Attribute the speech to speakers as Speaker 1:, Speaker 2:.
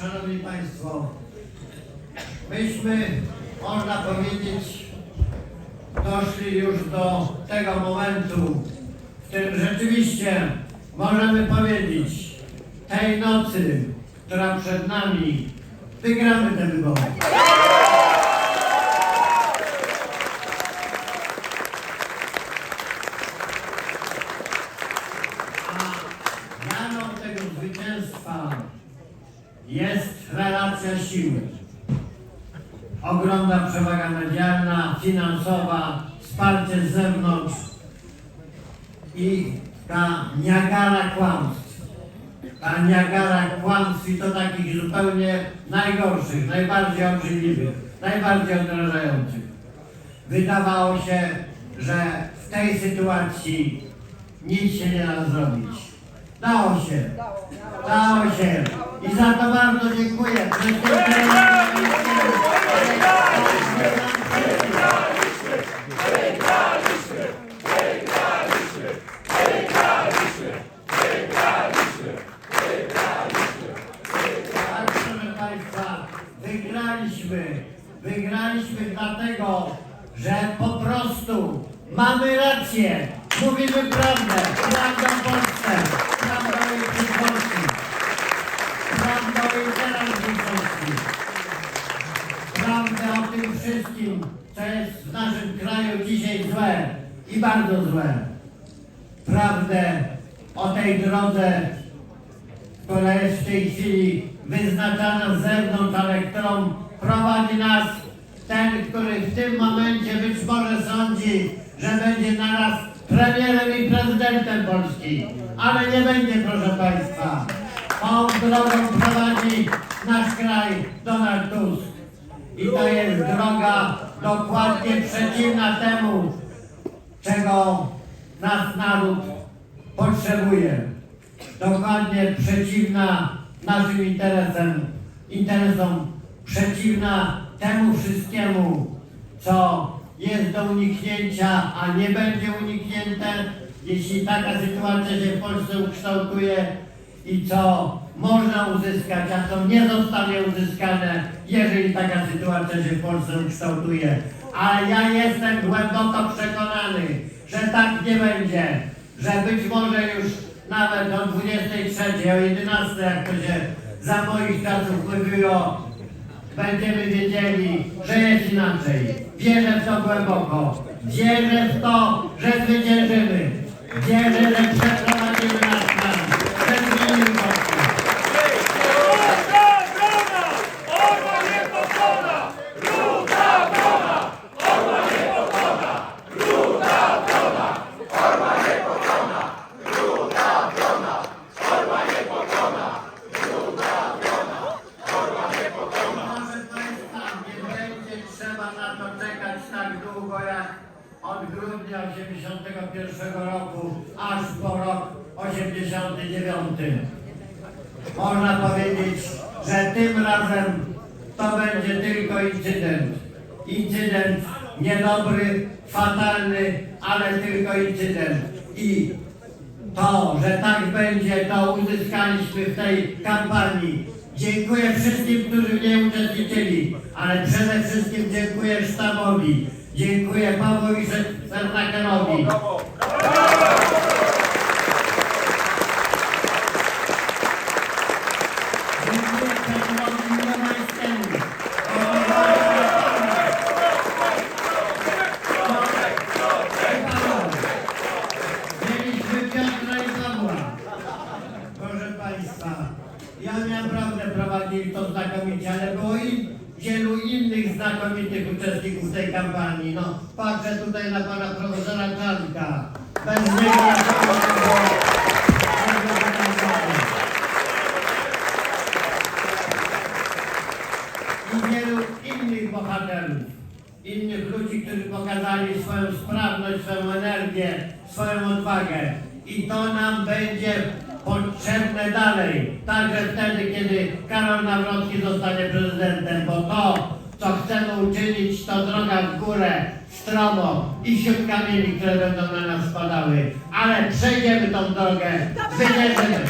Speaker 1: Szanowni Państwo, myśmy, można powiedzieć, doszli już do tego momentu, w którym rzeczywiście możemy powiedzieć, tej nocy, która przed nami, wygramy te wybory. A jest relacja siły. Ogromna przewaga medialna, finansowa, wsparcie z zewnątrz i ta niagara kłamstw. Ta niagara kłamstw i to takich zupełnie najgorszych, najbardziej obrzydliwych, najbardziej odrażających. Wydawało się, że w tej sytuacji nic się nie da zrobić. Dało się. Dało się. I za to bardzo dziękuję. Wygraliśmy. Wygraliśmy dlatego, że po prostu mamy rację. Mówimy prawdę. Prawdę o Polsce. Prawdę o jej przyszłości. Prawdę o jej teraźniejszości. Prawdę o tym wszystkim, co jest w kraju dzisiaj złe i bardzo złe. Prawdę o tej drodze, która jest w tej chwili wyznaczana z zewnątrz, ale którą prowadzi nas ten, który w tym momencie być może sądzi, że będzie naraz premierem i prezydentem Polski. Ale nie będzie, proszę Państwa. Tą drogą prowadzi nasz kraj Donald Tusk. I to jest droga dokładnie przeciwna temu, czego nasz naród potrzebuje. Dokładnie przeciwna naszym interesem, interesom, przeciwna temu wszystkiemu, co jest do uniknięcia, a nie będzie uniknięte, jeśli taka sytuacja się w Polsce ukształtuje i co można uzyskać, a co nie zostanie uzyskane, jeżeli taka sytuacja się w Polsce ukształtuje. A ja jestem głęboko przekonany, że tak nie będzie, że być może już nawet o 23, o 11, jak to się za moich czasów mówiło, będziemy wiedzieli, że jest inaczej. Wierzę w to głęboko. Wierzę w to, że zwyciężymy. Wierzę, że przeprowadzimy nasz to czekać tak długo jak od grudnia 81 roku aż po rok 89. Można powiedzieć, że tym razem to będzie tylko incydent. Incydent niedobry, fatalny, ale tylko incydent. I to, że tak będzie, to uzyskaliśmy w tej kampanii. Dziękuję wszystkim, którzy w niej uczestniczyli, ale przede wszystkim dziękuję sztabowi. Dziękuję Pawłowi Sernakerowi. Ja naprawdę prowadzili to znakomicie, ale było i wielu innych znakomitych uczestników tej kampanii. No, patrzę tutaj na pana profesora Czarnka. Bez niego i wielu innych bohaterów, innych ludzi, którzy pokazali swoją sprawność, swoją energię, swoją odwagę. I to nam będzie potrzebne dalej, także wtedy, kiedy Karol Nawrocki zostanie prezydentem, bo to, co chcemy uczynić, to droga w górę, stromo i wśród kamieni, które będą na nas spadały. Ale przejdziemy tą drogę, zwyciężymy.